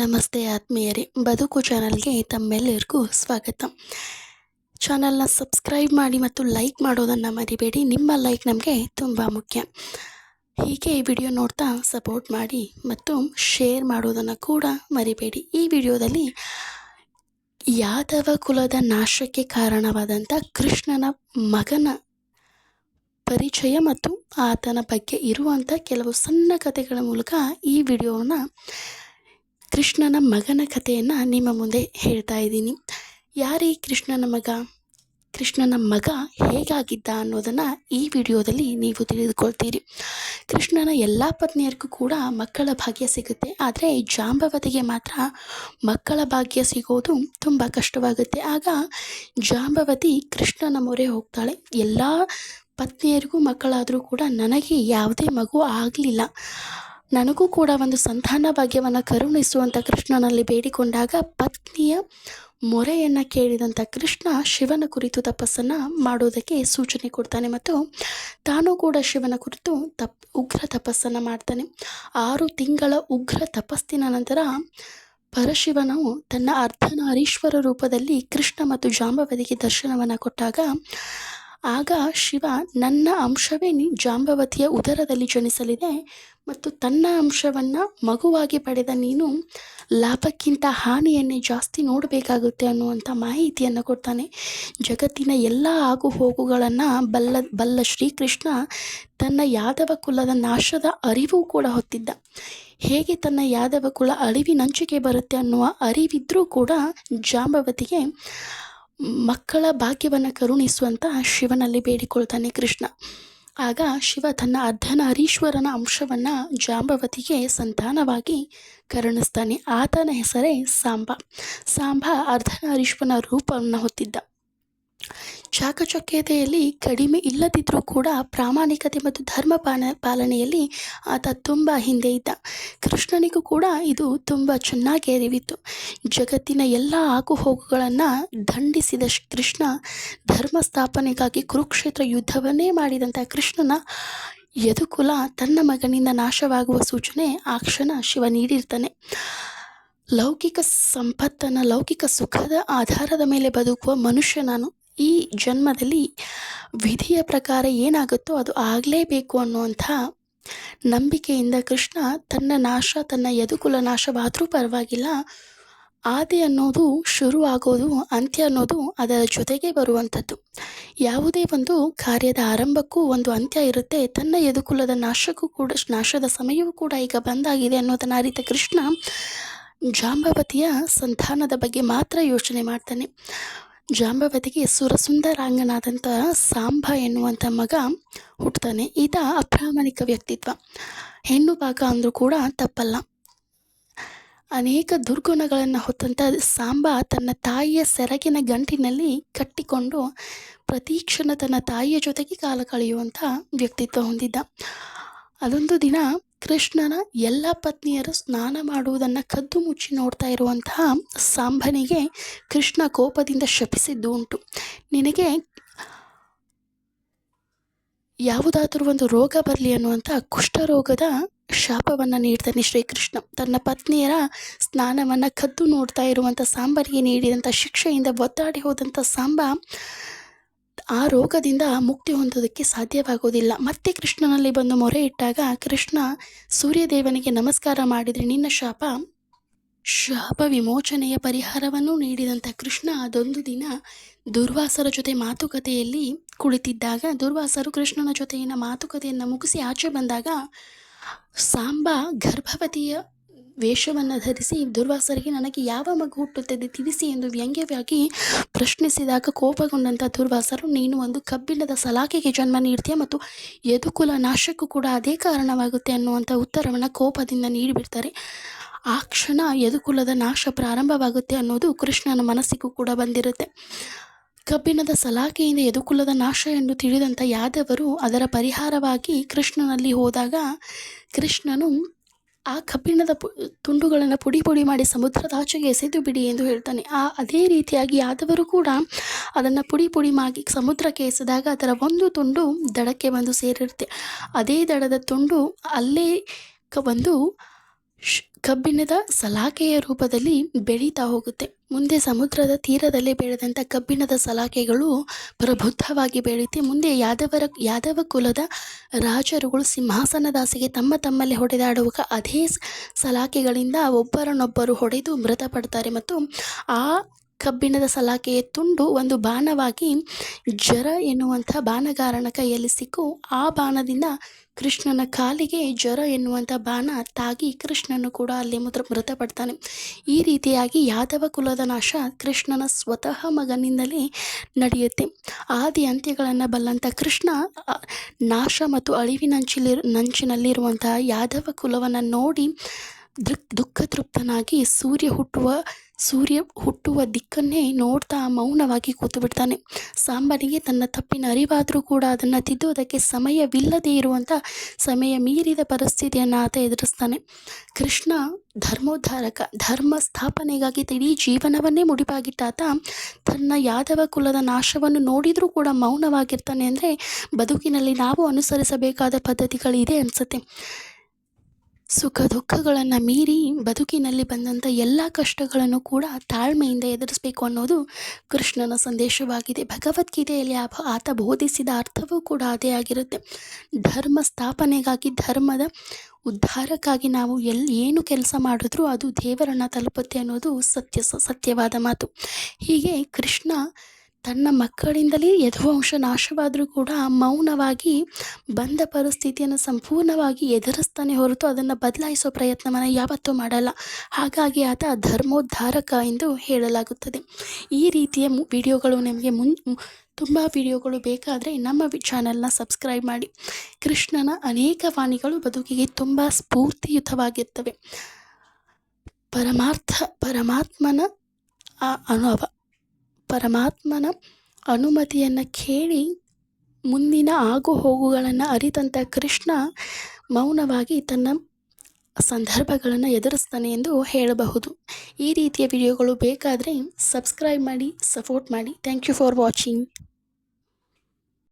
ನಮಸ್ತೆ ಆತ್ಮೀಯರೇ, ಬದುಕು ಚಾನಲ್ಗೆ ತಮ್ಮೆಲ್ಲರಿಗೂ ಸ್ವಾಗತ. ಚಾನಲ್ನ ಸಬ್ಸ್ಕ್ರೈಬ್ ಮಾಡಿ ಮತ್ತು ಲೈಕ್ ಮಾಡೋದನ್ನು ಮರಿಬೇಡಿ, ನಿಮ್ಮ ಲೈಕ್ ನಮಗೆ ತುಂಬ ಮುಖ್ಯ. ಹೀಗೆ ಈ ವಿಡಿಯೋ ನೋಡ್ತಾ ಸಪೋರ್ಟ್ ಮಾಡಿ ಮತ್ತು ಶೇರ್ ಮಾಡೋದನ್ನು ಕೂಡ ಮರಿಬೇಡಿ. ಈ ವಿಡಿಯೋದಲ್ಲಿ ಯಾದವ ಕುಲದ ನಾಶಕ್ಕೆ ಕಾರಣವಾದಂಥ ಕೃಷ್ಣನ ಮಗನ ಪರಿಚಯ ಮತ್ತು ಆತನ ಬಗ್ಗೆ ಇರುವಂಥ ಕೆಲವು ಸಣ್ಣ ಕಥೆಗಳ ಮೂಲಕ ಈ ವಿಡಿಯೋನ ಕೃಷ್ಣನ ಮಗನ ಕಥೆಯನ್ನು ನಿಮ್ಮ ಮುಂದೆ ಹೇಳ್ತಾ ಇದ್ದೀನಿ. ಯಾರೀ ಕೃಷ್ಣನ ಮಗ ಕೃಷ್ಣನ ಮಗ ಹೇಗಾಗಿದ್ದ ಅನ್ನೋದನ್ನು ಈ ವಿಡಿಯೋದಲ್ಲಿ ನೀವು ತಿಳಿದುಕೊಳ್ತೀರಿ. ಕೃಷ್ಣನ ಎಲ್ಲ ಪತ್ನಿಯರಿಗೂ ಕೂಡ ಮಕ್ಕಳ ಭಾಗ್ಯ ಸಿಗುತ್ತೆ. ಆದರೆ ಜಾಂಬವತಿಗೆ ಮಾತ್ರ ಮಕ್ಕಳ ಭಾಗ್ಯ ಸಿಗೋದು ತುಂಬ ಕಷ್ಟವಾಗುತ್ತೆ. ಆಗ ಜಾಂಬವತಿ ಕೃಷ್ಣನ ಮೊರೆ ಹೋಗ್ತಾಳೆ. ಎಲ್ಲ ಪತ್ನಿಯರಿಗೂ ಮಕ್ಕಳಾದರೂ ಕೂಡ ನನಗೆ ಯಾವುದೇ ಮಗು ಆಗಲಿಲ್ಲ. ನನಗೂ ಕೂಡ ಒಂದು ಸಂತಾನ ಭಾಗ್ಯವನ್ನು ಕರುಣಿಸುವಂಥ ಕೃಷ್ಣನಲ್ಲಿ ಬೇಡಿಕೊಂಡಾಗ ಪತ್ನಿಯ ಮೊರೆಯನ್ನು ಕೇಳಿದಂಥ ಕೃಷ್ಣ ಶಿವನ ಕುರಿತು ತಪಸ್ಸನ್ನು ಮಾಡೋದಕ್ಕೆ ಸೂಚನೆ ಕೊಡ್ತಾನೆ ಮತ್ತು ತಾನು ಕೂಡ ಶಿವನ ಕುರಿತು ತಪ್, ಉಗ್ರ ತಪಸ್ಸನ್ನು ಮಾಡ್ತಾನೆ. ಆರು ತಿಂಗಳ ಉಗ್ರ ತಪಸ್ಸಿನ ನಂತರ ಪರಶಿವನು ತನ್ನ ಅರ್ಧನಾರೀಶ್ವರ ರೂಪದಲ್ಲಿ ಕೃಷ್ಣ ಮತ್ತು ಜಾಂಬವತಿಗೆ ದರ್ಶನವನ್ನು ಕೊಟ್ಟಾಗ ಆಗ ಶಿವ, ನನ್ನ ಅಂಶವೇ ನಿ ಜಾಂಬವತಿಯ ಉದರದಲ್ಲಿ ಜನಿಸಲಿದೆ ಮತ್ತು ತನ್ನ ಅಂಶವನ್ನು ಮಗುವಾಗಿ ಪಡೆದ ನೀನು ಲಾಭಕ್ಕಿಂತ ಹಾನಿಯನ್ನೇ ಜಾಸ್ತಿ ನೋಡಬೇಕಾಗುತ್ತೆ ಅನ್ನುವಂಥ ಮಾಹಿತಿಯನ್ನು ಕೊಡ್ತಾನೆ. ಜಗತ್ತಿನ ಎಲ್ಲ ಆಗು ಹೋಗುಗಳನ್ನು ಬಲ್ಲ ಬಲ್ಲ ಶ್ರೀಕೃಷ್ಣ ತನ್ನ ಯಾದವ ಕುಲದ ನಾಶದ ಅರಿವು ಕೂಡ ಹೊತ್ತಿದ್ದ. ಹೇಗೆ ತನ್ನ ಯಾದವ ಕುಲ ಅಳಿವಿನಂಚಿಕೆ ಬರುತ್ತೆ ಅನ್ನುವ ಅರಿವಿದ್ರೂ ಕೂಡ ಜಾಂಬವತಿಗೆ ಮಕ್ಕಳ ಭಾಗ್ಯವನ್ನು ಕರುಣಿಸುವಂತ ಶಿವನಲ್ಲಿ ಬೇಡಿಕೊಳ್ತಾನೆ ಕೃಷ್ಣ. ಆಗ ಶಿವ ತನ್ನ ಅರ್ಧನಾರೀಶ್ವರನ ಅಂಶವನ್ನು ಜಾಂಬವತಿಗೆ ಸಂತಾನವಾಗಿ ಕರುಣಿಸ್ತಾನೆ. ಆತನ ಹೆಸರೇ ಸಾಂಬ. ಸಾಂಬ ಅರ್ಧನಾರೀಶ್ವರನ ರೂಪವನ್ನು ಹೊತ್ತಿದ್ದ. ಚಾಕಚಕ್ಯತೆಯಲ್ಲಿ ಕಡಿಮೆ ಇಲ್ಲದಿದ್ದರೂ ಕೂಡ ಪ್ರಾಮಾಣಿಕತೆ ಮತ್ತು ಧರ್ಮ ಪಾಲ ಪಾಲನೆಯಲ್ಲಿ ಆತ ತುಂಬ ಹಿಂದೆ ಇದ್ದ. ಕೃಷ್ಣನಿಗೂ ಕೂಡ ಇದು ತುಂಬ ಚೆನ್ನಾಗಿ ಅರಿವಿತ್ತು. ಜಗತ್ತಿನ ಎಲ್ಲ ಆಗುಹೋಗುಗಳನ್ನು ದಂಡಿಸಿದ ಕೃಷ್ಣ ಧರ್ಮ ಸ್ಥಾಪನೆಗಾಗಿ ಕುರುಕ್ಷೇತ್ರ ಯುದ್ಧವನ್ನೇ ಮಾಡಿದಂಥ ಕೃಷ್ಣನ ಯದುಕುಲ ತನ್ನ ಮಗನಿಂದ ನಾಶವಾಗುವ ಸೂಚನೆ ಆ ಕ್ಷಣ ಶಿವ ನೀಡಿರ್ತಾನೆ. ಲೌಕಿಕ ಸಂಪತ್ತನ್ನು, ಲೌಕಿಕ ಸುಖದ ಆಧಾರದ ಮೇಲೆ ಬದುಕುವ ಮನುಷ್ಯ ನಾನು. ಈ ಜನ್ಮದಲ್ಲಿ ವಿಧಿಯ ಪ್ರಕಾರ ಏನಾಗುತ್ತೋ ಅದು ಆಗಲೇಬೇಕು ಅನ್ನುವಂಥ ನಂಬಿಕೆಯಿಂದ ಕೃಷ್ಣ ತನ್ನ ನಾಶ, ತನ್ನ ಯದುಕುಲ ನಾಶವಾದರೂ ಪರವಾಗಿಲ್ಲ. ಆದಿ ಅನ್ನೋದು ಶುರು ಆಗೋದು ಅಂತ್ಯ ಅನ್ನೋದು ಅದರ ಜೊತೆಗೆ ಬರುವಂಥದ್ದು. ಯಾವುದೇ ಒಂದು ಕಾರ್ಯದ ಆರಂಭಕ್ಕೂ ಒಂದು ಅಂತ್ಯ ಇರುತ್ತೆ. ತನ್ನ ಯದುಕುಲದ ನಾಶಕ್ಕೂ ಕೂಡ, ನಾಶದ ಸಮಯವೂ ಕೂಡ ಈಗ ಬಂದಾಗಿದೆ ಅನ್ನೋದನ್ನು ಅರಿತ ಕೃಷ್ಣ ಜಾಂಬವತಿಯ ಸಂತಾನದ ಬಗ್ಗೆ ಮಾತ್ರ ಯೋಚನೆ ಮಾಡ್ತಾನೆ. ಜಾಂಬವತಿಗೆ ಸುರಸುಂದರಾಂಗನಾದಂಥ ಸಾಂಬ ಎನ್ನುವಂಥ ಮಗ ಹುಟ್ಟುತ್ತಾನೆ. ಈತ ಅಪ್ರಾಮಾಣಿಕ ವ್ಯಕ್ತಿತ್ವ. ಹೆಣ್ಣು ಭಾಗ ಅಂದರೂ ಕೂಡ ತಪ್ಪಲ್ಲ. ಅನೇಕ ದುರ್ಗುಣಗಳನ್ನು ಹೊತ್ತಂಥ ಸಾಂಬ ತನ್ನ ತಾಯಿಯ ಸೆರಗಿನ ಗಂಟಿನಲ್ಲಿ ಕಟ್ಟಿಕೊಂಡು ಪ್ರತಿ ಕ್ಷಣ ತನ್ನ ತಾಯಿಯ ಜೊತೆಗೆ ಕಾಲ ಕಳೆಯುವಂಥ ವ್ಯಕ್ತಿತ್ವ ಹೊಂದಿದ್ದ. ಅದೊಂದು ದಿನ ಕೃಷ್ಣನ ಎಲ್ಲ ಪತ್ನಿಯರು ಸ್ನಾನ ಮಾಡುವುದನ್ನು ಕದ್ದು ಮುಚ್ಚಿ ನೋಡ್ತಾ ಇರುವಂತಹ ಸಾಂಬನಿಗೆ ಕೃಷ್ಣ ಕೋಪದಿಂದ ಶಪಿಸಿದ್ದು ಉಂಟು ನಿನಗೆ ಯಾವುದಾದರೂ ಒಂದು ರೋಗ ಬರಲಿ ಅನ್ನುವಂಥ ಕುಷ್ಠರೋಗದ ಶಾಪವನ್ನು ನೀಡ್ತಾನೆ ಶ್ರೀಕೃಷ್ಣ. ತನ್ನ ಪತ್ನಿಯರ ಸ್ನಾನವನ್ನು ಕದ್ದು ನೋಡ್ತಾ ಇರುವಂಥ ಸಾಂಬನಿಗೆ ನೀಡಿದಂಥ ಶಿಕ್ಷೆಯಿಂದ ಒದ್ದಾಡಿ ಹೋದಂಥ ಸಾಂಬ ಆ ರೋಗದಿಂದ ಮುಕ್ತಿ ಹೊಂದೋದಕ್ಕೆ ಸಾಧ್ಯವಾಗೋದಿಲ್ಲ ಮತ್ತೆ ಕೃಷ್ಣನಲ್ಲಿ ಬಂದು ಮೊರೆ ಇಟ್ಟಾಗ ಕೃಷ್ಣ ಸೂರ್ಯದೇವನಿಗೆ ನಮಸ್ಕಾರ ಮಾಡಿದರೆ, ನಿನ್ನ ಶಾಪ? ಶಾಪ ವಿಮೋಚನೆಯ ಪರಿಹಾರವನ್ನು ನೀಡಿದಂಥ ಕೃಷ್ಣ ಅದೊಂದು ದಿನ ದುರ್ವಾಸರ ಜೊತೆ ಮಾತುಕತೆಯಲ್ಲಿ ಕುಳಿತಿದ್ದಾಗ, ದುರ್ವಾಸರು ಕೃಷ್ಣನ ಜೊತೆಗಿನ ಮಾತುಕತೆಯನ್ನು ಮುಗಿಸಿ ಆಚೆ ಬಂದಾಗ, ಸಾಂಬ ಗರ್ಭವತಿಯ ವೇಷವನ್ನು ಧರಿಸಿ ದುರ್ವಾಸರಿಗೆ ನನಗೆ ಯಾವ ಮಗು ಹುಟ್ಟುತ್ತದೆ ತಿಳಿಸಿ ಎಂದು ವ್ಯಂಗ್ಯವಾಗಿ ಪ್ರಶ್ನಿಸಿದಾಗ ಕೋಪಗೊಂಡಂಥ ದುರ್ವಾಸರು, ನೀನು ಒಂದು ಕಬ್ಬಿಣದ ಸಲಾಕೆಗೆ ಜನ್ಮ ನೀಡ್ತೀಯ ಮತ್ತು ಯದುಕುಲ ನಾಶಕ್ಕೂ ಕೂಡ ಅದೇ ಕಾರಣವಾಗುತ್ತೆ ಅನ್ನುವಂಥ ಉತ್ತರವನ್ನು ಕೋಪದಿಂದ ನೀಡಿಬಿಡ್ತಾರೆ. ಆ ಕ್ಷಣ ಯದುಕುಲದ ನಾಶ ಪ್ರಾರಂಭವಾಗುತ್ತೆ ಅನ್ನೋದು ಕೃಷ್ಣನ ಮನಸ್ಸಿಗೂ ಕೂಡ ಬಂದಿರುತ್ತೆ. ಕಬ್ಬಿಣದ ಸಲಾಕೆಯಿಂದ ಯದುಕುಲದ ನಾಶ ಎಂದು ತಿಳಿದಂಥ ಯಾದವರು ಅದರ ಪರಿಹಾರವಾಗಿ ಕೃಷ್ಣನಲ್ಲಿ ಹೋದಾಗ ಕೃಷ್ಣನು ಆ ಕಬ್ಬಿಣದ ತುಂಡುಗಳನ್ನು ಪುಡಿ ಪುಡಿ ಮಾಡಿ ಸಮುದ್ರದಾಚೆಗೆ ಎಸೆದು ಬಿಡಿ ಎಂದು ಹೇಳ್ತಾನೆ. ಆ, ಅದೇ ರೀತಿಯಾಗಿ ಯಾದವರು ಕೂಡ ಅದನ್ನು ಪುಡಿ ಪುಡಿ ಮಾಡಿ ಸಮುದ್ರಕ್ಕೆ ಎಸೆದಾಗ ಅದರ ಒಂದು ತುಂಡು ದಡಕ್ಕೆ ಬಂದು ಸೇರಿರುತ್ತೆ. ಅದೇ ದಡದ ತುಂಡು ಅಲ್ಲೇ ಒಂದು ಕಬ್ಬಿಣದ ಸಲಾಕೆಯ ರೂಪದಲ್ಲಿ ಬೆಳೀತಾ ಹೋಗುತ್ತೆ. ಮುಂದೆ ಸಮುದ್ರದ ತೀರದಲ್ಲಿ ಬೆಳೆದಂಥ ಕಬ್ಬಿಣದ ಸಲಾಕೆಗಳು ಪ್ರಬುದ್ಧವಾಗಿ ಬೆಳೀತಿ. ಮುಂದೆ ಯಾದವರ, ಯಾದವ ಕುಲದ ರಾಜರುಗಳು ಸಿಂಹಾಸನದಾಸಿಗೆ ತಮ್ಮ ತಮ್ಮಲ್ಲಿ ಹೊಡೆದಾಡುವಾಗ ಅದೇ ಸಲಾಕೆಗಳಿಂದ ಒಬ್ಬರನ್ನೊಬ್ಬರು ಹೊಡೆದು ಮೃತಪಡ್ತಾರೆ. ಮತ್ತು ಆ ಕಬ್ಬಿಣದ ಸಲಾಕೆಯ ತುಂಡು ಒಂದು ಬಾಣವಾಗಿ ಜರ ಎನ್ನುವಂಥ ಬಾಣಗಾರನ ಕೈಯಲ್ಲಿ ಸಿಕ್ಕು. ಆ ಬಾಣದಿಂದ ಕೃಷ್ಣನ ಕಾಲಿಗೆ ಜರ ಎನ್ನುವಂಥ ಬಾಣ ತಾಗಿ ಕೃಷ್ಣನು ಕೂಡ ಅಲ್ಲಿ ಮೃತ ಮೃತಪಡ್ತಾನೆ. ಈ ರೀತಿಯಾಗಿ ಯಾದವ ಕುಲದ ನಾಶ ಕೃಷ್ಣನ ಸ್ವತಃ ಮಗನಿಂದಲೇ ನಡೆಯುತ್ತೆ. ಆದಿ ಅಂತ್ಯಗಳನ್ನು ಬಲ್ಲಂಥ ಕೃಷ್ಣ ನಾಶ ಮತ್ತು ಅಳಿವಿನಂಚಿಲಿ ನಂಚಿನಲ್ಲಿರುವಂತಹ ಯಾದವ ಕುಲವನ್ನು ನೋಡಿ ದೃಕ್ ದುಃಖ ತೃಪ್ತನಾಗಿ ಸೂರ್ಯ ಹುಟ್ಟುವ ಸೂರ್ಯ ಹುಟ್ಟುವ ದಿಕ್ಕನ್ನೇ ನೋಡ್ತಾ ಮೌನವಾಗಿ ಕೂತು ಬಿಡ್ತಾನೆ ಸಾಂಬನಿಗೆ ತನ್ನ ತಪ್ಪಿನ ಅರಿವಾದರೂ ಕೂಡ ಅದನ್ನು ತಿದ್ದುವುದಕ್ಕೆ ಸಮಯವಿಲ್ಲದೆ ಇರುವಂಥ ಸಮಯ ಮೀರಿದ ಪರಿಸ್ಥಿತಿಯನ್ನು ಆತ ಎದುರಿಸ್ತಾನೆ. ಕೃಷ್ಣ ಧರ್ಮೋದ್ಧಾರಕ, ಧರ್ಮ ಸ್ಥಾಪನೆಗಾಗಿ ಇಡೀ ಜೀವನವನ್ನೇ ಮುಡಿಪಾಗಿಟ್ಟಾತ ತನ್ನ ಯಾದವ ಕುಲದ ನಾಶವನ್ನು ನೋಡಿದರೂ ಕೂಡ ಮೌನವಾಗಿರ್ತಾನೆ ಅಂದರೆ ಬದುಕಿನಲ್ಲಿ ನಾವು ಅನುಸರಿಸಬೇಕಾದ ಪದ್ಧತಿಗಳಿದೆ ಅನಿಸುತ್ತೆ. ಸುಖ ದುಃಖಗಳನ್ನು ಮೀರಿ ಬದುಕಿನಲ್ಲಿ ಬಂದಂಥ ಎಲ್ಲ ಕಷ್ಟಗಳನ್ನು ಕೂಡ ತಾಳ್ಮೆಯಿಂದ ಎದುರಿಸಬೇಕು ಅನ್ನೋದು ಕೃಷ್ಣನ ಸಂದೇಶವಾಗಿದೆ. ಭಗವದ್ಗೀತೆಯಲ್ಲಿ ಆತ ಬೋಧಿಸಿದ ಅರ್ಥವೂ ಕೂಡ ಅದೇ ಆಗಿರುತ್ತೆ. ಧರ್ಮ ಸ್ಥಾಪನೆಗಾಗಿ, ಧರ್ಮದ ಉದ್ಧಾರಕ್ಕಾಗಿ ನಾವು ಎಲ್ಲಿ ಏನು ಕೆಲಸ ಮಾಡಿದ್ರೂ ಅದು ದೇವರನ್ನು ತಲುಪುತ್ತೆ ಅನ್ನೋದು ಸತ್ಯ ಸತ್ಯವಾದ ಮಾತು. ಹೀಗೆ ಕೃಷ್ಣ ತನ್ನ ಮಕ್ಕಳಿಂದಲೇ ಯದುವಂಶ ನಾಶವಾದರೂ ಕೂಡ ಮೌನವಾಗಿ ಬಂದ ಪರಿಸ್ಥಿತಿಯನ್ನು ಸಂಪೂರ್ಣವಾಗಿ ಎದುರಿಸ್ತಾನೆ ಹೊರತು ಅದನ್ನು ಬದಲಾಯಿಸೋ ಪ್ರಯತ್ನವನ್ನು ಯಾವತ್ತೂ ಮಾಡಲ್ಲ. ಹಾಗಾಗಿ ಆತ ಧರ್ಮೋದ್ಧಾರಕ ಎಂದು ಹೇಳಲಾಗುತ್ತದೆ. ಈ ರೀತಿಯ ವಿಡಿಯೋಗಳು ನಿಮಗೆ ಮುನ್ ತುಂಬ ವಿಡಿಯೋಗಳು ಬೇಕಾದರೆ ನಮ್ಮ ಚಾನಲ್ನ ಸಬ್ಸ್ಕ್ರೈಬ್ ಮಾಡಿ. ಕೃಷ್ಣನ ಅನೇಕ ವಾಣಿಗಳು ಬದುಕಿಗೆ ತುಂಬ ಸ್ಫೂರ್ತಿಯುತವಾಗಿರ್ತವೆ. ಪರಮಾರ್ಥ ಪರಮಾತ್ಮನ ಆ ಅನುಭವ. ಪರಮಾತ್ಮನ ಅನುಮತಿಯನ್ನು ಕೇಳಿ ಮುಂದಿನ ಆಗು ಹೋಗುಗಳನ್ನು ಅರಿತಂಥ ಕೃಷ್ಣ ಮೌನವಾಗಿ ತನ್ನ ಸಂದರ್ಭಗಳನ್ನು ಎದುರಿಸ್ತಾನೆ ಎಂದು ಹೇಳಬಹುದು. ಈ ರೀತಿಯ ವಿಡಿಯೋಗಳು ಬೇಕಾದರೆ ಸಬ್ಸ್ಕ್ರೈಬ್ ಮಾಡಿ ಸಪೋರ್ಟ್ ಮಾಡಿ. Thank you for watching